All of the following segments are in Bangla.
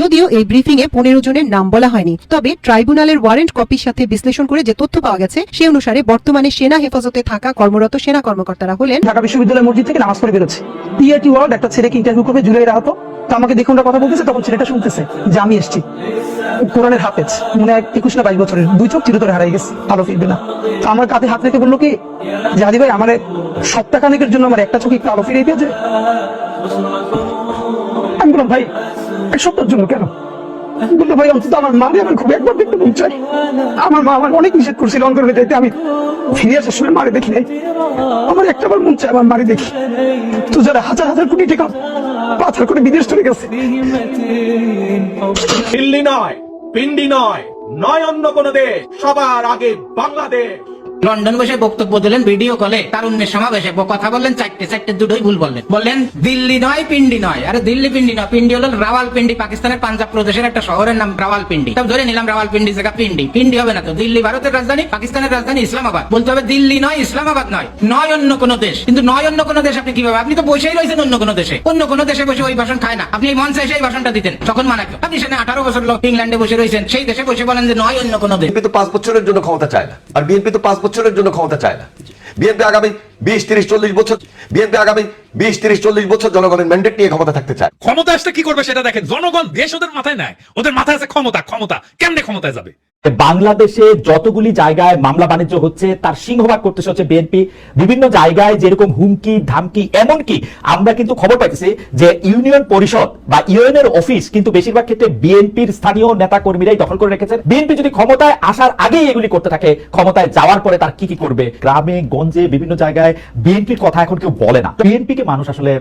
যদিও এই ব্রিফিং এ পনেরো জনের নাম বলা হয়নি, তবে ট্রাইব্যুনালের ওয়ারেন্ট কপির সাথে বিশ্লেষণ করে যে তথ্য পাওয়া গেছে, সে অনুসারে বর্তমানে সেনা হেফাজতে থাকা কর্মরত সেনা কর্মকর্তারা হলেন ঢাকা বিশ্ববিদ্যালয় মসজিদ থেকে নামাজ পড়ে বেরোচ্ছে। টিআরটি ওয়ার্ল্ড একটা ছেলেকে ইন্টারভিউ করবে জুলাই রাহত তো আমাকে দেখে ওরা কথা বলতেছে, তখন ছেলেটা শুনতেছে যে আমি এসছি। কোরআনের হাফেজ, মনে হয় একুশ না বাইশ বছরের, দুই চোখ চিরতরে হারাই গেছে, আলো ফিরবে না। তো আমার কাঁধে হাত রেখে বলল কি হাদি ভাই, আমার সপ্তাহখানেকের জন্য আমার একটা চোখে একটু আলো ফিরে দিয়েছে আমি বললাম, ভাই এক জন্য কেন? বলল ভাই অন্তত আমার মাকে আমার খুব একবার দেখতে মন চাই। আমার মা আমার অনেক নিষেধ করছিল অন্তর্ভে যেতে আমি ফিরে আসার সময় মারে দেখি নাই। আমার একটা বার মন চায় আমার মারে দেখি। তো যারা হাজার হাজার কোটি টাকা পাথর করে বিদেশ চলে গেছে। দিল্লি নয়, পিন্ডি নয় নয় অন্য কোন দেশ, সবার আগে বাংলাদেশ। লন্ডন বসে বক্তব্য দিলেন, ভিডিও কলে তারুণ্যের সমাবেশে কথা বললেন, চারটে চারটে দুটোই ভুল বললেন। বললেন, দিল্লি নয়, পিন্ডি নয়। আরে দিল্লি পিন্ডি নয়, পিন্ডি হলো রাওয়ালপিন্ডি, পাকিস্তানের পাঞ্জাব প্রদেশের একটা শহরের নাম রাওয়ালপিন্ডি। তবে ধরে নিলাম রাওয়ালপিন্ডি জায়গা পিন্ডি। পিন্ডি হবে না তো, দিল্লি ভারতের রাজধানী, পাকিস্তানের রাজধানী ইসলামাবাদ। বলতে হবে দিল্লি নয়, ইসলামাবাদ নয়। নয় অন্য কোনো দেশ। কিন্তু নয় অন্য কোনো দেশ আপনি কীভাবে আপনি তো বসেই রয়েছেন অন্য কোনো দেশে। অন্য কোনো দেশে বসে ওই ভাষণ খায় না। আপনি এই মঞ্চে এসে এই ভাষণটা দিতেন। তখন মানা কেউ? আপনি সেখানে আঠারো বছর লোক ইংল্যান্ডে বসে রয়েছেন, সেই দেশে বসে বলেন যে নয় অন্য কোনো দেশ। তো পাঁচ বছরের জন্য ক্ষমতা চায় না। আর বিএনপি তো পাঁচ বছরের জন্য ক্ষমতা চায় না। বিএনপি আগামী বিশ, তিরিশ, চল্লিশ বছর বিএনপি আগামী বিশ, তিরিশ, চল্লিশ বছর জনগণের ম্যান্ডেট নিয়ে ক্ষমতা থাকতে চায়। ক্ষমতা আসলে কি করবে সেটা দেখেন। জনগণ দেশ ওদের মাথায় নেয়। ওদের মাথায় আছে ক্ষমতা ক্ষমতা। কেমনে ক্ষমতায় যাবে? বাংলাদেশে যতগুলি জায়গায় মামলা বাণিজ্য হচ্ছে, তার সিংহভাগ করতেছে হচ্ছে বিএনপি। বিভিন্ন জায়গায় যেরকম হুমকি, ধামকি, এমনকি আমরা কিন্তু খবর পাইতেছি যে ইউনিয়ন পরিষদ বা ইউএনের অফিস কিন্তু বেশিরভাগ ক্ষেত্রে বিএনপির স্থানীয় নেতা কর্মীরাই দখল করে রেখেছেন। বিএনপি যদি ক্ষমতায় আসার আগেই এগুলি করতে থাকে, ক্ষমতায় যাওয়ার পরে তার কি কি করবে? গ্রামে, গঞ্জে, বিভিন্ন জায়গায় বিএনপির কথা এখন কেউ বলে না। বিএনপি কে মানুষ আসলে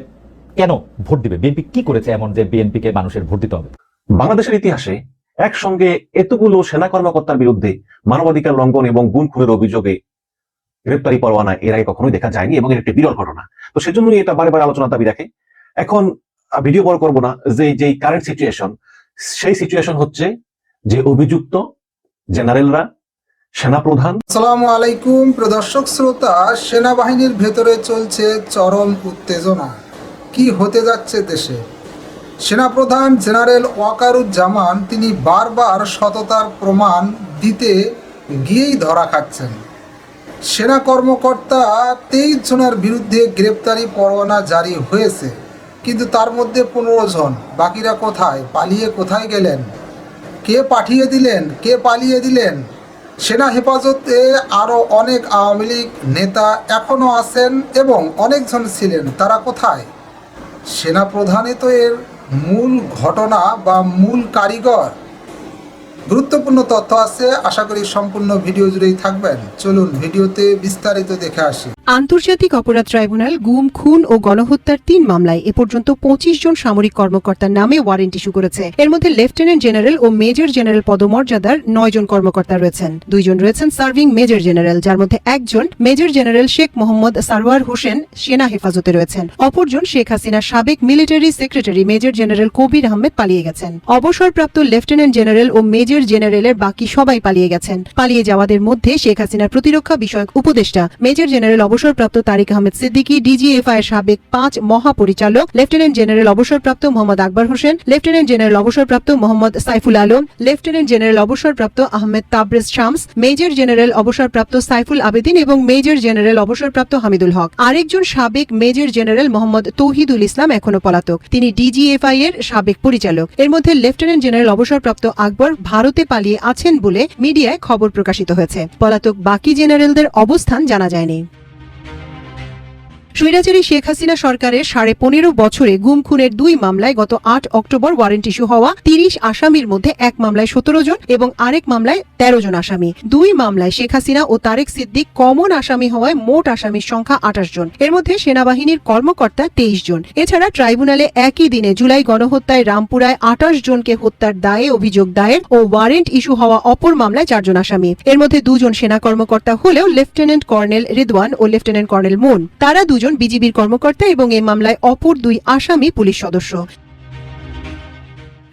কেন ভোট দিবে? বিএনপি কি করেছে এমন যে বিএনপি কে মানুষের ভোট দিতে হবে? বাংলাদেশের ইতিহাসে একসঙ্গে এতগুলো সেনা কর্মকর্তার বিরুদ্ধে মানবাধিকার লঙ্ঘন এবং গুণ খুনের অভিযোগে গ্রেপ্তারি পরোয়ানা এর আগে কখনোই দেখা যায়নি এবং একটি বিরল ঘটনা। তো সেজন্যই এটা বারে বারে আলোচনা দাবি রাখে। এখন ভিডিও বড় করব না, যে যে কারেন্ট সিচুয়েশন সেই সিচুয়েশন হচ্ছে যে অভিযুক্ত জেনারেলরা, সেনাপ্রধান আসসালামু আলাইকুম, প্রদর্শক শ্রোতা, সেনাবাহিনীর ভেতরে চলছে চরম উত্তেজনা। কি হতে যাচ্ছে দেশে? সেনাপ্রধান জেনারেল ওয়াকারুজ্জামান তিনি বারবার সততার প্রমাণ দিতে গিয়েই ধরা খাচ্ছেন। সেনা কর্মকর্তা তেইশ জনের বিরুদ্ধে গ্রেপ্তারি পরোয়ানা জারি হয়েছে, কিন্তু তার মধ্যে পনেরো জন। বাকিরা কোথায়? পালিয়ে কোথায় গেলেন? কে পাঠিয়ে দিলেন? কে পালিয়ে দিলেন? সেনা হেফাজতে আরও অনেক আওয়ামী লীগ নেতা এখনও আছেন এবং অনেকজন ছিলেন। তারা কোথায়? সেনা প্রধানই তো এর মূল ঘটনা বা মূল কারিগর। গুরুত্বপূর্ণ তথ্য আছে, আশা করি সম্পূর্ণ ভিডিও জুড়েই থাকবেন। চলুন ভিডিওতে বিস্তারিত দেখে আসি। আন্তর্জাতিক অপরাধ ট্রাইব্যুনাল গুম, খুন ও গণহত্যার তিন মামলায় এ পর্যন্ত পঁচিশ জন সামরিক কর্মকর্তার নামে ওয়ারেন্ট ইস্যু করেছে। এর মধ্যে লেফটেন্যান্ট জেনারেল ও মেজর জেনারেল পদমর্যাদার নয় জন কর্মকর্তা রয়েছেন। দুইজন রয়েছেন সার্ভিং মেজর জেনারেল, যার মধ্যে একজন মেজর জেনারেল শেখ মোহাম্মদ সারওয়ার হোসেন সেনা হেফাজতে রয়েছেন। অপরজন শেখ হাসিনার সাবেক military secretary major general Kabir Ahmed পালিয়ে গেছেন। অবসরপ্রাপ্ত লেফটেন্যান্ট জেনারেল ও মেজর জেনারেলের বাকি সবাই পালিয়ে গেছেন। পালিয়ে যাওয়াদের মধ্যে শেখ হাসিনার প্রতিরক্ষা বিষয়ক উপদেষ্টা, মেজর জেনারেল অবসরপ্রাপ্ত তারিক আহমেদ সিদ্দিকী, ডিজিএফআই এর সাবেক পাঁচ মহাপরিচালক, লেফটেন্যান্ট জেনারেল অবসরপ্রাপ্ত মোহাম্মদ আকবর হোসেন, লেফটেন্যান্ট জেনারেল অবসরপ্রাপ্ত মোহাম্মদ সাইফুল আলম, লেফটেন্যান্ট জেনারেল অবসরপ্রাপ্ত আহমেদ তাবরেজ শামস, মেজর জেনারেল অবসরপ্রাপ্ত সাইফুল আবেদিন এবং মেজর জেনারেল অবসরপ্রাপ্ত হামিদুল হক। আরেকজন সাবেক মেজর জেনারেল মোহাম্মদ তৌহিদুল ইসলাম এখনও পলাতক। তিনি ডিজিএফআই এর সাবেক পরিচালক। এর মধ্যে লেফটেন্যান্ট জেনারেল অবসরপ্রাপ্ত আকবর ভারতে পালিয়ে আছেন বলে মিডিয়ায় খবর প্রকাশিত হয়েছে। পলাতক বাকি জেনারেলদের অবস্থান জানা যায়নি। স্বৈরাচারী শেখ হাসিনা সরকারের সাড়ে পনেরো বছরে গুম খুনের দুই মামলায় গত আট অক্টোবর ওয়ারেন্ট ইস্যু হওয়া তিরিশ আসামির মধ্যে এক মামলায় সতেরো জন এবং আরেক মামলায় তেরো জন আসামি। দুই মামলায় শেখ হাসিনা ও তারেক সিদ্দিক কমন আসামি হওয়ায় মোট আসামির সংখ্যা আঠাশ জন। এর মধ্যে সেনাবাহিনীর কর্মকর্তা তেইশ জন। এছাড়া ট্রাইব্যুনালে একই দিনে জুলাই গণহত্যায় রামপুরায় আঠাশ জনকে হত্যার দায়ে অভিযোগ দায়ের ও ওয়ারেন্ট ইস্যু হওয়া অপর মামলায় চারজন আসামি। এর মধ্যে দুজন সেনা কর্মকর্তা হলেও লেফটেন্যান্ট কর্নেল রিদওয়ান ও লেফটেন্যান্ট কর্নেল মুন। তারা দুজন বিজিবির কর্মকর্তা এবং এই মামলায় অপর দুই আসামি পুলিশ সদস্য।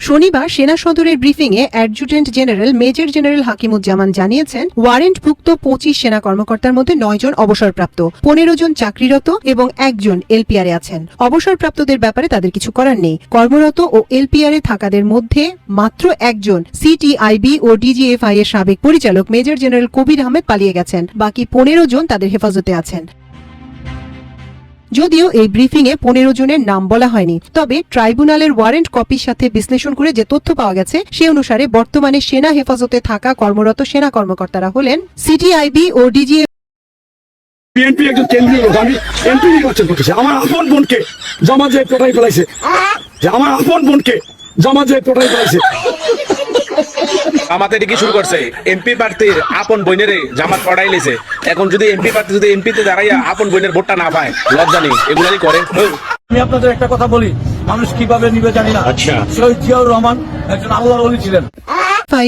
শনিবার সেনা সদরের ব্রিফিং এ adjutant general major general Hakimuzzaman জানিয়েছেন, ওয়ারেন্টভুক্ত পঁচিশ সেনা কর্মকর্তার মধ্যে নয় জন অবসরপ্রাপ্ত, পনেরো জন চাকরিরত এবং একজন এলপিআরে আছেন। অবসরপ্রাপ্তদের ব্যাপারে তাদের কিছু করার নেই। কর্মরত ও এলপিআরে থাকাদের মধ্যে মাত্র একজন সিটিআইবি ও ডিজিএফআই এর সাবেক পরিচালক মেজর জেনারেল কবির আহমেদ পালিয়ে গেছেন। বাকি পনেরো জন তাদের হেফাজতে আছেন। যদিও এই ব্রিফিং এ পনেরো জনের নাম বলা হয়নি। তবে ট্রাইব্যুনালের ওয়ারেন্ট কপির সাথে বিশ্লেষণ করে যে তথ্য পাওয়া গেছে, সে অনুসারে বর্তমানে সেনা হেফাজতে থাকা কর্মরত সেনা কর্মকর্তারা হলেন সিটিআইবি ও ডিজি আমার আপন বোনকে জমা যে কোথায় ফেলাইছে? আমার আপন বোনকে জমা যে কোটাই আমাদের কি শুরু করছে? এমপি প্রার্থীর আপন বইনের জামাত পড়াই লেছে। এখন যদি এমপি প্রার্থী যদি এমপিতে দাঁড়াইয়া আপন বইনের ভোটটা না পায় লজ্জা নেই এগুলাই করে। আমি আপনাদের একটা কথা বলি মানুষ কীভাবে নিবে জানি না। আচ্ছা। শহীদ জিয়াউর রহমান একজন আল্লাহর অলি ছিলেন।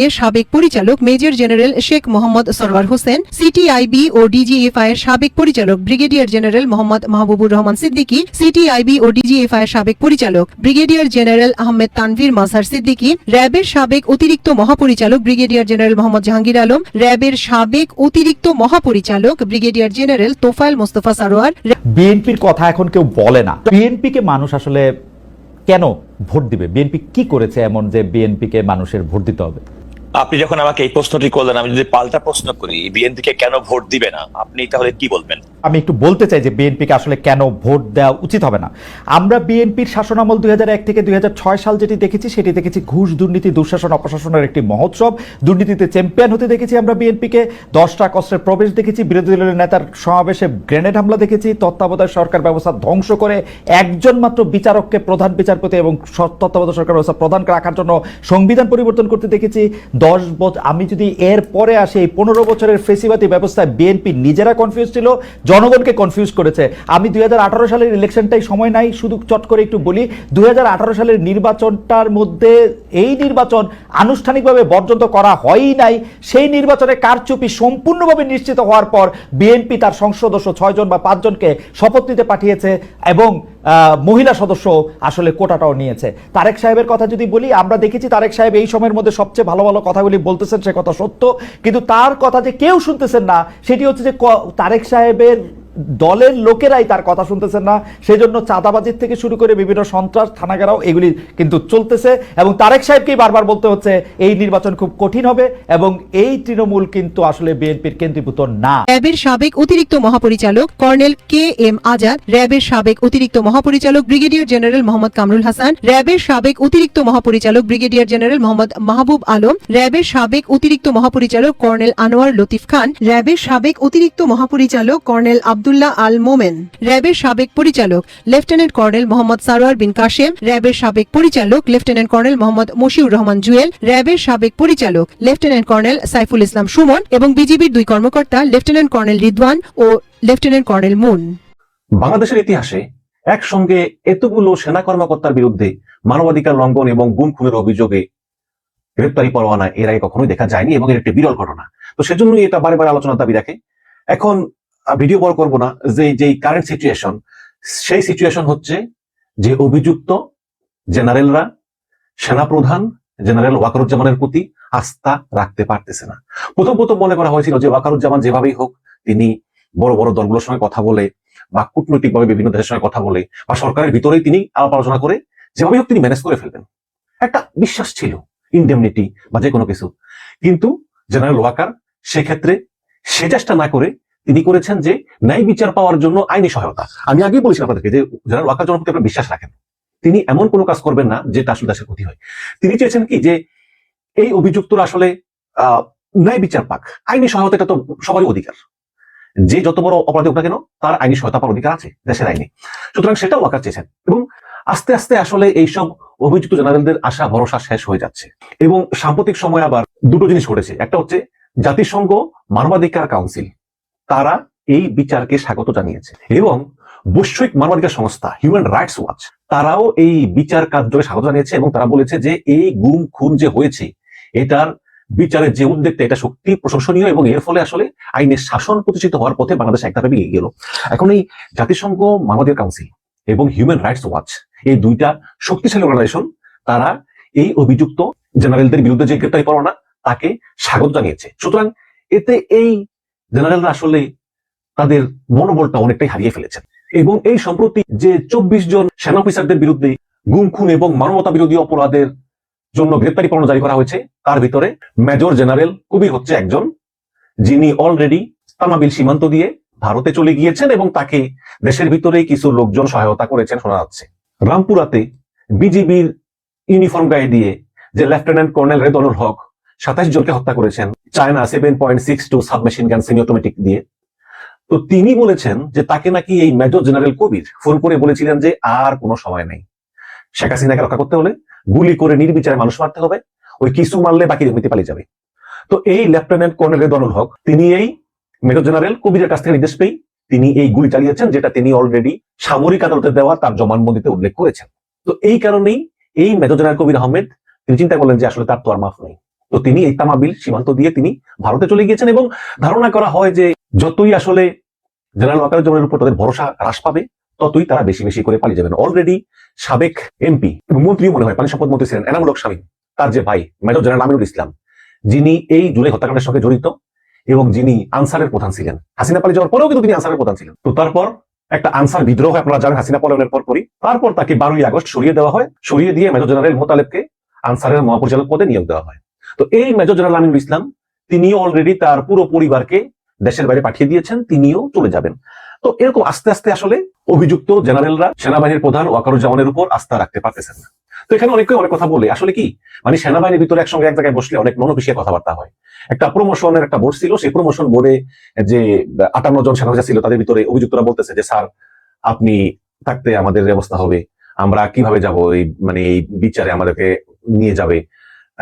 এর সাবেক পরিচালক major general Sheikh Mohammad Sarwar Hossain CTIB ও ডিজিএফআই এর সাবেক পরিচালক brigadier general Mohammad Mahbubur Rahman Siddiqui CTIB ও ডিজিএফআই এর সাবেক পরিচালক ব্রিগেডিয়ার জেনারেল আহমেদ তানভীর মাসার সিদ্দিকি, র্যাবের সাবেক অতিরিক্ত মহাপরিচালক ব্রিগেডিয়ার জেনারেল মোহাম্মদ জাহাঙ্গীর আলম, র্যাবের সাবেক অতিরিক্ত মহাপরিচালক ব্রিগেডিয়ার জেনারেল তোফায়েল মোস্তফা সারোয়ার বিএনপির কথা এখন কেউ বলে না। বিএনপিকে মানুষ আসলে কেন ভোট দিবে? বিএনপি কি করেছে এমন যে বিএনপিকে মানুষের ভোট দিতে হবে? আপনি যখন আমাকে এই প্রশ্নটি করলেন, আমি যদি পাল্টা প্রশ্ন করি বিএনপিকে কেন ভোট দিবে না? আপনি তাহলে কি বলবেন? আমি একটু বলতে চাই যে বিএনপিকে আসলে কেন ভোট দেওয়া উচিত হবে না। আমরা বিএনপির শাসনামল দুই থেকে দুই সাল যেটি দেখেছি, সেটি দেখেছি ঘুষ, দুর্নীতি, দুঃশাসন, অপশাসনের একটি মহোৎসব। দুর্নীতিতে চ্যাম্পিয়ন হতে দেখেছি আমরা বিএনপিকে দশটা কষ্টের প্রবেশ দেখেছি। বিরোধী দলের নেতার সমাবেশে গ্রেনেড হামলা দেখেছি। তত্ত্বাবধায়ক সরকার ব্যবস্থা ধ্বংস করে একজন মাত্র বিচারককে প্রধান বিচারপতি এবং তত্ত্বাবধায়ক সরকার ব্যবস্থা প্রধান রাখার জন্য সংবিধান পরিবর্তন করতে দেখেছি। দশ বছর আমি যদি এর পরে আসি, এই পনেরো বছরের ফেসিবাদী ব্যবস্থায় বিএনপি নিজেরা কনফিউজ ছিল, জনগণকে কনফিউজ করেছে। আমি দুই হাজার আঠারো সালের ইলেকশনটাই সময় নাই, শুধু চট করে একটু বলি দু হাজার আঠারো সালের নির্বাচনটার মধ্যে এই নির্বাচন আনুষ্ঠানিকভাবে বর্জন করা হয়ই নাই। সেই নির্বাচনে কারচুপি সম্পূর্ণভাবে নিশ্চিত হওয়ার পর বিএনপি তার সংসদ সদস্য ছয়জন বা পাঁচজনকে শপথ নিতে পাঠিয়েছে এবং মহিলা সদস্য আসলে কোটাটাও নিয়েছে। তারেক সাহেবের কথা যদি বলি, আমরা দেখেছি তারেক সাহেব এই সময়ের মধ্যে সবচেয়ে ভালো ভালো কথাগুলি বলতেছেন, সে কথা সত্য। কিন্তু তার কথা যে কেউ শুনতেছেন না, সেটি হচ্ছে যে তারেক সাহেবের দলের লোকেরাই তার কথা শুনতেছেন না। সেজন্য চাঁদাবাজির থেকে শুরু করে বিভিন্ন সন্ত্রাস থানাগেরাও এগুলি কিন্তু চলতেছে এবং তারেক সাহেবকেই বারবার বলতে হচ্ছে, এই নির্বাচন খুব কঠিন হবে এবং এই তৃণমূল কিন্তু আসলে বিএনপির কেন্দ্রীভূত না। র্যাবের সাবেক অতিরিক্ত মহাপরিচালক কর্নেল কে এম আজাদ, র্যাবের সাবেক অতিরিক্ত মহাপরিচালক ব্রিগেডিয়ার জেনারেল মোহাম্মদ কামরুল হাসান, র্যাবের সাবেক অতিরিক্ত মহাপরিচালক ব্রিগেডিয়ার জেনারেল মোহাম্মদ মাহবুব আলম, র্যাবের সাবেক অতিরিক্ত মহাপরিচালক কর্নেল আনোয়ার লতিফ খান, র্যাবের সাবেক অতিরিক্ত মহাপরিচালক কর্নেল আবদুল্লাহ আল মোমেন। র্যাবের সাবেক পরিচালক লেফটেন্যান্ট কর্নেল মোহাম্মদ সারোয়ার বিন কাশেম র্যাবের সাবেক পরিচালক লেফটেন্যান্ট কর্নেল মোহাম্মদ মশিউর রহমান জুয়েল, র্যাবের সাবেক পরিচালক লেফটেন্যান্ট কর্নেল সাইফুল ইসলাম সুমন এবং বিজিবির দুই কর্মকর্তা লেফটেন্যান্ট কর্নেল রিদওয়ান ও লেফটেন্যান্ট কর্নেল মুন। বাংলাদেশের ইতিহাসে একসঙ্গে এতগুলো সেনা কর্মকর্তার বিরুদ্ধে মানবাধিকার লঙ্ঘন এবং গুম খুনের অভিযোগে গ্রেপ্তারি পরোয়ানা এর আগে কখনোই দেখা যায়নি এবং এর একটি বিরল ঘটনা। তো সেজন্যই এটা বারে বারে আলোচনার দাবি রাখে। এখন ভিডিও বড় করব না, যে, যেই কারেন্ট সিচুয়েশন সেই সিচুয়েশন হচ্ছে যে অভিযুক্ত জেনারেলরা, সেনাপ্রধান জেনারেল ওয়াকারুজ্জামানের প্রতি আস্থা রাখতে পারতেছে না। প্রথম প্রথম মনে করা হয়েছিল যে ওয়াকারুজ্জামান যেভাবেই হোক, তিনি বড় বড় দলগুলোর সঙ্গে কথা বলে বা কূটনৈতিকভাবে বিভিন্ন দেশের সঙ্গে কথা বলে বা সরকারের ভিতরেই তিনি আলাপ আলোচনা করে যেভাবেই হোক তিনি ম্যানেজ করে ফেলবেন। একটা বিশ্বাস ছিল ইনডেমনিটি বা যে কোনো কিছু। কিন্তু জেনারেল ওয়াকার সেক্ষেত্রে সে চেষ্টা না করে তিনি করেছেন যে ন্যায় বিচার পাওয়ার জন্য আইনি সহায়তা। আমি আগেই বলেছিলাম আপনাদেরকে যে জেনারেল ওয়াকার জনের প্রতি আপনারা বিশ্বাস রাখেন, তিনি এমন কোনো কাজ করবেন না যে আসলে দেশের ক্ষতি হয়। তিনি চেয়েছেন কি যে এই অভিযুক্তরা আসলে ন্যায় বিচার পাক। আইনি সহায়তা এটা তো সবারই অধিকার। যে যত বড় অপরাধী হোক না কেন, তার আইনি সহায়তা পাওয়ার অধিকার আছে, দেশের আইনে। সুতরাং সেটাও ওয়াকার চেয়েছেন এবং আস্তে আস্তে আসলে এইসব অভিযুক্ত জেনারেলদের আশা, ভরসা শেষ হয়ে যাচ্ছে। এবং সাম্প্রতিক সময় আবার দুটো জিনিস ঘটেছে। একটা হচ্ছে জাতিসংঘ মানবাধিকার কাউন্সিল। তারা এই বিচারকে স্বাগত জানিয়েছে এবং বৈশ্বিক মানবাধিকার সংস্থা হিউম্যান রাইটস ওয়াচ তারাও এই বিচার কার্যকে স্বাগত জানিয়েছে এবং তারা বলেছে যে এই গুম, খুন যে হয়েছে, এটার বিচারের যে উদ্যোগটা, এটা সত্যি প্রশংসনীয় এবং এর ফলে আসলে আইনের শাসন প্রতিষ্ঠিত হওয়ার পথে বাংলাদেশ এক ধাপে এগিয়ে গেল। এখন এই জাতিসংঘ মানবাধিকার কাউন্সিল এবং হিউম্যান রাইটস ওয়াচ এই দুইটা শক্তিশালী অর্গানাইজেশন তারা এই অভিযুক্ত জেনারেলদের বিরুদ্ধে যে গ্রেপ্তারি পরোয়ানা, তাকে স্বাগত জানিয়েছে। সুতরাং এতে এই জেনারেলরা আসলে তাদের মনোবলটা অনেকটাই হারিয়ে ফেলেছেন। এবং এই সম্প্রতি যে চব্বিশ জন সেনা অফিসারদের বিরুদ্ধে গুম, খুন এবং মানবতা বিরোধী অপরাধের জন্য গ্রেপ্তারি পরোয়ানা জারি করা হয়েছে, তার ভিতরে মেজর জেনারেল কবির হচ্ছে একজন, যিনি অলরেডি তামাবিল সীমান্ত দিয়ে ভারতে চলে গিয়েছেন এবং তাকে দেশের ভিতরেই কিছু লোকজন সহায়তা করেছেন শোনা যাচ্ছে। রামপুরাতে বিজিবির ইউনিফর্ম গায়ে দিয়ে যে লেফটেন্যান্ট কর্নেল রেদনুল হক সাতাশ জনকে হত্যা করেছেন China seven point six two submachine gun semi automatic দিয়ে। তো তিনি বলেছেন যে তাকে নাকি এই মেজর জেনারেল কবির ফোন করে বলেছিলেন যে আর কোনো সময় নেই। শেখ হাসিনাকে রক্ষা করতে হলে গুলি করে নির্বিচারে মানুষ মারতে হবে, ওই কিছু মারলে বাকি জমিতে পালিয়ে যাবে। তো এই লেফটেন্যান্ট কর্নেল রেদনুল হক, তিনি এই মেজর জেনারেল কবিরের কাছ থেকে নির্দেশ পেয়ে তিনি এই গুলি চালিয়েছেন যেটা তিনি অলরেডি সামরিক আদালতে দেওয়া তার জমানবন্দিতে উল্লেখ করেছেন। তো এই কারণেই এই মেজর জেনারেল কবির আহমেদ, তিনি চিন্তা করলেন যে আসলে তার তো আর মাফ নেই। তো তিনি এই তামাবিল সীমান্ত দিয়ে তিনি ভারতে চলে গিয়েছেন এবং ধারণা করা হয় যে যতই আসলে জেনারেল ওয়াকার জনের উপর তাদের ভরসা হ্রাস পাবে, ততই তারা বেশি বেশি করে পালিয়ে যাবেন। অলরেডি সাবেক এমপি এবং মন্ত্রীও মনে হয় পানি সম্পদ মন্ত্রী ছিলেন এনামুলক স্বামী, তার যে ভাই, মেজর জেনারেল আমিনুল ইসলাম, যিনি এই জুলাই হত্যাকাণ্ডের সঙ্গে জড়িত এবং যিনি আনসারের প্রধান ছিলেন। হাসিনা পালিয়ে যাওয়ার পরেও কিন্তু তিনি আনসারের প্রধান ছিলেন। তো তারপর একটা আনসার বিদ্রোহ আপনারা জানেন হাসিনা পলায়নের পর করি তারপর তাকে বারোই আগস্ট সরিয়ে দেওয়া হয়। সরিয়ে দিয়ে মেজর জেনারেল মোতালেবকে আনসারের মহাপরিচালক পদে নিয়োগ দেওয়া হয়। তো এই মেজর জেনারেল আমিনুল ইসলাম, তিনিও অলরেডি তার পুরো পরিবারকে দেশের বাইরে পাঠিয়ে দিয়েছেন, তিনিও চলে যাবেন। তো এরকম আস্তে আস্তে আসলে অভিযুক্ত জেনারেলরা সেনাবাহিনীর প্রধান ওয়াকারুজ্জামানের উপর আস্থা রাখতে পারতেছেন না। তো এখানে অনেকে অনেক কথা বলে, আসলে কি? মানে সেনাবাহিনীর ভিতরে একসঙ্গে এক জায়গায় বসলে অনেক মনোবিষয়ে কথাবার্তা হয়। একটা প্রমোশনের একটা বোর্ড ছিল, সেই প্রমোশন বোর্ডে যে আটান্ন জন সেনা ছিল, তাদের ভিতরে অভিযুক্তরা বলতেছে যে, স্যার, আপনি থাকতে আমাদের ব্যবস্থা হবে। আমরা কীভাবে যাব? এই মানে এই বিচারে আমাদেরকে নিয়ে যাবে।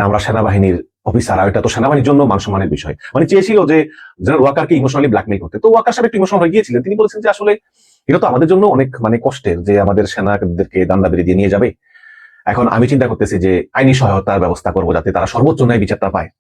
আমরা সেনাবাহিনীর অফিসার এটা তো সেনাবাহিনীর জন্য মান সম্মানের বিষয়। মানে চেয়েছিল যে জেনারেল ওয়াকারকে ইমোশনালি ব্ল্যাকমেল করতে। তো ওয়াকার সাহেব একটু ইমোশনাল হয়ে গিয়েছিলেন। তিনি বলেছেন যে আসলে এটা তো আমাদের জন্য অনেক মানে কষ্টের যে আমাদের সেনাদেরকে দান্দা বেরিয়ে নিয়ে যাবে। এখন আমি চিন্তা করতেছি যে আইনি সহায়তার ব্যবস্থা করব যাতে তারা সর্বোচ্চ ন্যায় বিচারটা পায়।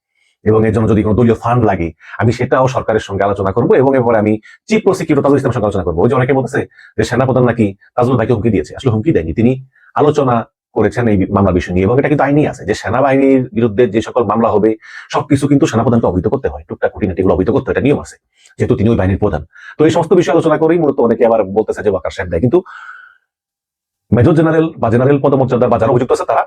এবং এর জন্য যদি কোনো দলীয় ফান্ড লাগে, আমি সেটাও সরকারের সঙ্গে আলোচনা করব এবং এরপরে আমি চিফ প্রসিকিউটর তাজুল ইসলামের সঙ্গে আলোচনা করব। ওই যে অনেকে বলতেছে যে সেনাপ্রধান নাকি তাজুল ভাইকে হুমকি দিয়েছে। আসলে হুমকি দেয়নি। তিনি আলোচনা করেছেন এই মামলা বিষয় নিয়ে। এবং এটা কিন্তু আইনি আছে। যে সেনাবাহিনীর বিরুদ্ধে যে সকল মামলা হবে, সবকিছু কিন্তু সেনাপ্রধানকে অবহিত করতে হয়। টুকটাক খুঁটিনাটি গুলো অবহিত করতে এটা নিয়ম আছে, যেহেতু তিনি ওই বাহিনীর প্রধান। তো এই সমস্ত বিষয় আলোচনা করেই মূলত অনেকে আবার বলতেছে যে ওয়াকার সাহেব দেয় কিন্তু মেজর জেনারেল বা জেনারেল পদমর্যাদা বা যারা অভিযুক্ত আছে, তারা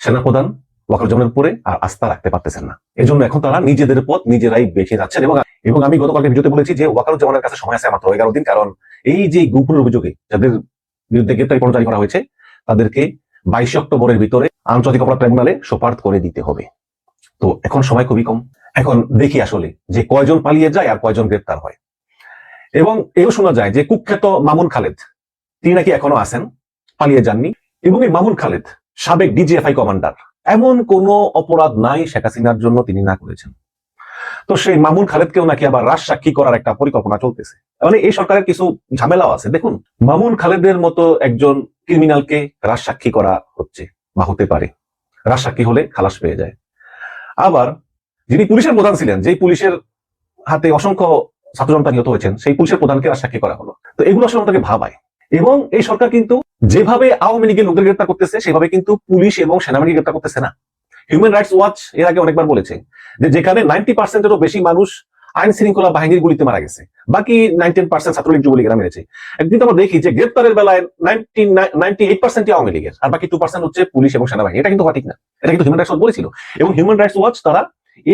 সেনাপ্রধান ওয়াকারুজ্জামানের উপরে আর আস্থা রাখতে পারতেছেন না। এজন্য এখন তারা নিজেদের পথ নিজেরাই বেছে যাচ্ছেন। এবং এবং আমি গতকালকে ভিডিওতে বলেছি যে ওয়াকারুজ্জামানের কাছে সময় আছে মাত্র এগারো দিন। কারণ এই যে গুপুরের অভিযোগে যাদের বিরুদ্ধে গ্রেপ্তারি পরোয়ানা জারি করা হয়েছে, তাদেরকে বাইশে অক্টোবরের ভিতরে আন্তর্জাতিক অপরাধ ট্রাইব্যুনালে সোপার্দ করে দিতে হবে। তো এখন সময় খুবই কম। এখন দেখি আসলে যে কয়জন পালিয়ে যায় আর কয়জন গ্রেপ্তার হয়। এবং এও শোনা যায় যে কুখ্যাত মামুন খালেদ, তিনি নাকি এখনও আছেন, পালিয়ে যাননি। এবং এই মামুন খালেদ সাবেক ডিজিএফআই কমান্ডার, এমন কোনো অপরাধ নাই শেখ হাসিনার জন্য তিনি না করেছেন। তো সেই মামুন খালেদকেও নাকি আবার রাজ সাক্ষী করার একটা পরিকল্পনা চলতেছে। মানে এই সরকারের কিছু ঝামেলাও আছে। দেখুন, মামুন খালেদের মতো একজন ক্রিমিনালকে রাজ সাক্ষী করা হচ্ছে বা হতে পারে। রাজ সাক্ষী হলে খালাস পেয়ে যায়। আবার যিনি পুলিশের প্রধান ছিলেন, যেই পুলিশের হাতে অসংখ্য ছাত্র জনতা নিহত হয়েছেন, সেই পুলিশের প্রধানকে রাজ সাক্ষী করা হলো। তো এগুলো আসলে আমাদেরকে ভাবায়। এবং এই সরকার কিন্তু যেভাবে আওয়ামী লীগের লোকদের গ্রেপ্তার করতেছে, সেভাবে কিন্তু পুলিশ এবং সেনাবাহিনী গ্রেপ্তার করতেছে না। হিউম্যান রাইটস ওয়াচ এর আগে অনেকবার বলেছে যে যেখানে নাইনটি পার্সেন্টেরও বেশি মানুষ আইন শৃঙ্খলা বাহিনীর গুলিতে মারা গেছে। বাকি নাইনটিন পার্সেন্ট ছাত্রলীগ যুবলীগেরা মেরেছে। একদিন আমরা দেখি যে গ্রেপ্তারের বেলায় নাইনটি এইট পার্সেন্টই আওয়ামী লীগের, আর বাকি টু পার্সেন্ট হচ্ছে পুলিশ এবং সেনাবাহিনী। এটা কিন্তু হওয়া ঠিক না। এটা কিন্তু হিউম্যান রাইটস ওয়াচ বলেছিল। এবং হিউম্যান রাইটস ওয়াচ তারা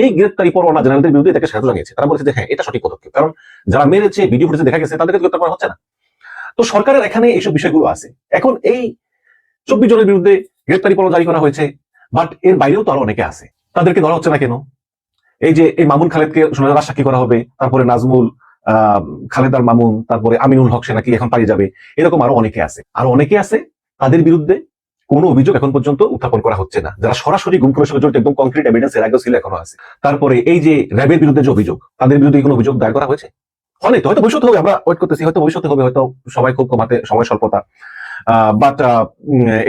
এই গ্রেপ্তারি পরোয়ানা জেনারেলদের বিরুদ্ধে এটাকে সাহায্য জানিয়েছে। তারা বলেছে যে হ্যাঁ এটা সঠিক পদক্ষেপ। কারণ যারা মেরেছে ভিডিও ফুটেজে দেখা গেছে, তাদেরকে গ্রেপ্তার করা হচ্ছে না। তো সরকারের এখানে এইসব বিষয়গুলো আছে। এখন এই চব্বিশ জনের বিরুদ্ধে গ্রেপ্তারি পরোয়ানা জারি করা হয়েছে বাট এর বাইরেও তো আরও অনেকে আছে। তাদেরকে ধরা হচ্ছে না কেন? এই যে, এই মামুন খালেদকে যাবে সাক্ষী করা হবে, তারপরে নাজমুল খালেদার মামুন, তারপরে আমিনুল হক সে নাকি এখন পালিয়ে যাবে, এরকম আরও অনেকে আছে। আরও অনেকে আছে, তাদের বিরুদ্ধে কোনো অভিযোগ এখন পর্যন্ত উত্থাপন করা হচ্ছে না। যারা সরাসরি গুম সঙ্গে জড়িত একদম কংক্রিট এভিডেন্স এর আগেও ছিল, এখনও আছে। তারপরে এই যে র্যাবের বিরুদ্ধে যে অভিযোগ, তাদের বিরুদ্ধে কোনো অভিযোগ দায়ের করা হয়েছে? হয়তো হয়তো ভবিষ্যতে হবে, আমরা ওয়েট করতেছি, হয়তো ভবিষ্যতে হবে, হয়তো সবাই খুব কমাতে, সময় স্বল্পতা। বাট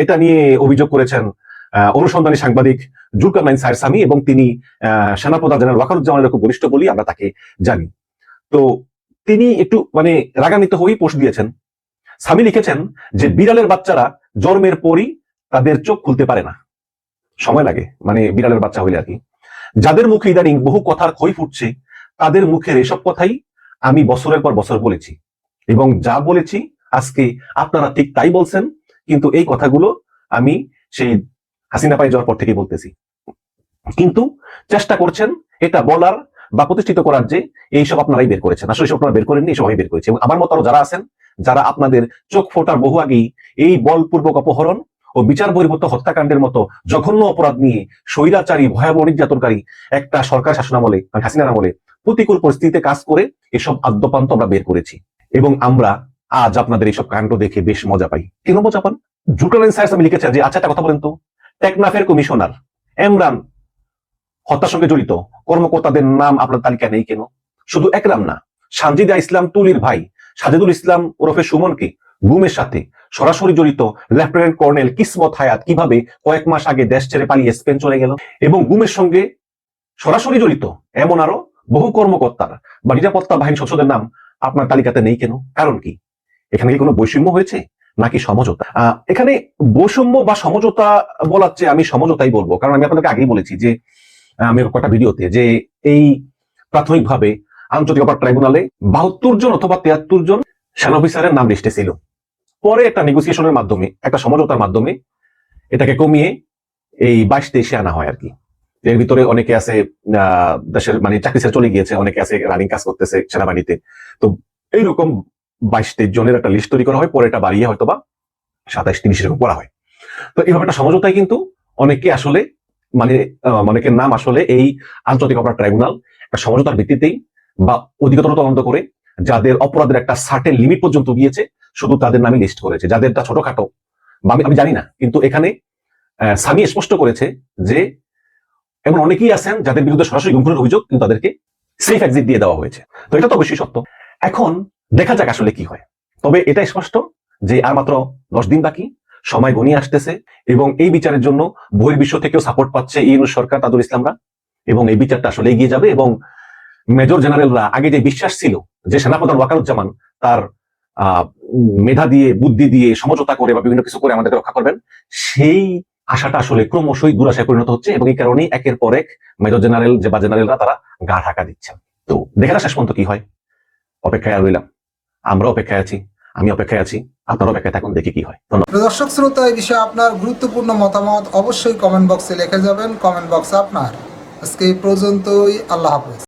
এটা নিয়ে অভিযোগ করেছেন অনুসন্ধানী সাংবাদিক জুলকার নাইন সায়ের সামি এবং তিনি সেনাপ্রধান জেনারেল ওয়াকারুজ্জামানের খুব ঘনিষ্ঠ বলি আমরা তাকে জানি। তো তিনি একটু মানে রাগান্বিত হয়েই পোস্ট দিয়েছেন। সামি লিখেছেন যে বিড়ালের বাচ্চারা জন্মের পরই তাদের চোখ খুলতে পারে না। সময় লাগে মানে বিড়ালের বাচ্চা হইলে আর কি। যাদের মুখে ইদানিং বহু কথার ক্ষয় ফুটছে, তাদের মুখের এসব কথাই আমি বছরের পর বছর বলেছি। এবং যা বলেছি আজকে আপনারা ঠিক তাই বলছেন, কিন্তু এই কথাগুলো আমি সেই হাসিনা পাই যাওয়ার পর থেকেই বলতেছি। কিন্তু চেষ্টা করছেন এটা বলার বা প্রতিষ্ঠিত করার যে এইসব আপনারাই বের করেছেন। আসলে আপনারা বের করেননি আমি বের করেছি। এবং আমার মতো আরও যারা আছেন, যারা আপনাদের চোখ ফোটার বহু আগেই এই বলপূর্বক অপহরণ ও বিচার বহির্ভূত হত্যাকাণ্ডের মতো জঘন্য অপরাধ নিয়ে স্বৈরাচারী, ভয়াবহ নির্যাতনকারী একটা সরকার শাসন আমলে মানে হাসিনার আমলে প্রতিকূল পরিস্থিতিতে কাজ করে এসব আদ্যপান্ত আমরা বের করেছি। এবং আমরা আজ আপনাদের এইসব কাণ্ড দেখে বেশ মজা পাই। কেন মজা পান জুটালেন আমি লিখেছেন যে আচ্ছা একটা কথা বলেন তো। টেকনাফের কমিশনার, এমরান হত্যার সঙ্গে জড়িত। কর্মকর্তাদের নাম আপনার তালিকা নেই কেন? শুধু একরাম না, সানজিদা ইসলাম তুলির ভাই, সাজেদুল ইসলাম ওরফে সুমনকে গুমের সাথে সরাসরি জড়িত লেফটেন্যান্ট কর্নেল কিসমত হায়াত কীভাবে কয়েক মাস আগে দেশ ছেড়ে পালিয়ে স্পেন চলে গেল এবং গুমের সঙ্গে সরাসরি জড়িত এমন আরও বহু কর্মকর্তার বা নিরাপত্তা বাহিনী সদস্যদের নাম আপনার তালিকাতে নেই কেন? কারণ কি? এখানে কি কোনো বৈষম্য হয়েছে? নাকি সমঝোতা? এখানে বৈষম্য বা সমঝোতা বলার চেয়ে আমি সমঝোতাই বলব। কারণ আমি আপনাদেরকে আগেই বলেছি যে আমি কটা ভিডিওতে যে এই প্রাথমিকভাবে আন্তর্জাতিক অপরাধ ট্রাইব্যুনালে বাহাত্তর জন অথবা তিয়াত্তর জন সেনা অফিসারের নাম লিস্টে ছিল। পরে একটা নেগোসিয়েশনের মাধ্যমে, একটা সমঝোতার মাধ্যমে এটাকে কমিয়ে এই বাইশ তেইশে আনা হয় আর কি। এর ভিতরে অনেকে আছে দেশের মানে চাকরি ছেড়ে চলে গিয়েছে, অনেকে আছে রানিং কাজ করতেছে সেনাবাহিনীতে। তো এইরকম বাইশ তেইশ জনের একটা লিস্ট তৈরি করা হয়, পরে এটা বাড়িয়ে হয়তো বা সাতাইশ তিরিশ এরকম করা হয়। তো এইভাবে একটা সমঝোতায় কিন্তু অনেকে আসলে মানে আহ, নাম আসলে এই আন্তর্জাতিক অপরাধ ট্রাইব্যুনাল একটা সমঝোতার ভিত্তিতেই বা অধিকতর তদন্ত করে যাদের অপরাধের একটা সার্টেন লিমিট পর্যন্ত গিয়েছে শুধু তাদের নামে লিস্ট করেছে। যাদেরটা ছোটখাটো বা আমি আমি জানি না কিন্তু এখানে সামি স্পষ্ট করেছে যে এমন অনেকেই আছেন যাদের বিরুদ্ধে সরাসরি গুমখুনের অভিযোগ কিন্তু তাদেরকে সেফ এক্সিট দিয়ে দেওয়া হয়েছে। তো এটা তো অবশ্যই সত্য। এখন দেখা যাক আসলে কি হয়। তবে এটা স্পষ্ট যে আর মাত্র দশ দিন বাকি সময় ঘনিয়ে আসতেছে এবং এই বিচারের জন্য বহির্বিশ্ব থেকেও সাপোর্ট পাচ্ছে ইউনুস সরকার, তাদুল ইসলামরা। এবং এই বিচারটা আসলে এগিয়ে যাবে এবং মেজর জেনারেলরা আগে যে বিশ্বাস ছিল যে সেনাপ্রধান ওয়াকারুজ্জামান তার মেধা দিয়ে, বুদ্ধি দিয়ে, সমঝোতা করে বা বিভিন্ন কিছু করে আমাদেরকে রক্ষা করবেন, সেই আশাটা আসলে ক্রমশই দুরাশায় পরিণত হচ্ছে এবং এই কারণেই একের পর এক মেজর জেনারেল যে বা জেনারেলরা তারা গা ঢাকা দিচ্ছেন। তো দেখা শেষ পর্যন্ত কি হয়? অপেক্ষায় রইলাম। আমরা অপেক্ষায় আছি। আমি অপেক্ষায় আছি, আপনার অপেক্ষায় থাকুন, দেখি কি হয়। ধন্যবাদ। দর্শক, শ্রোতা, এই বিষয়ে আপনার গুরুত্বপূর্ণ মতামত অবশ্যই কমেন্ট বক্সে লিখে যাবেন, কমেন্ট বক্স আপনার। আজকে এই পর্যন্তই, আল্লাহ হাফেজ।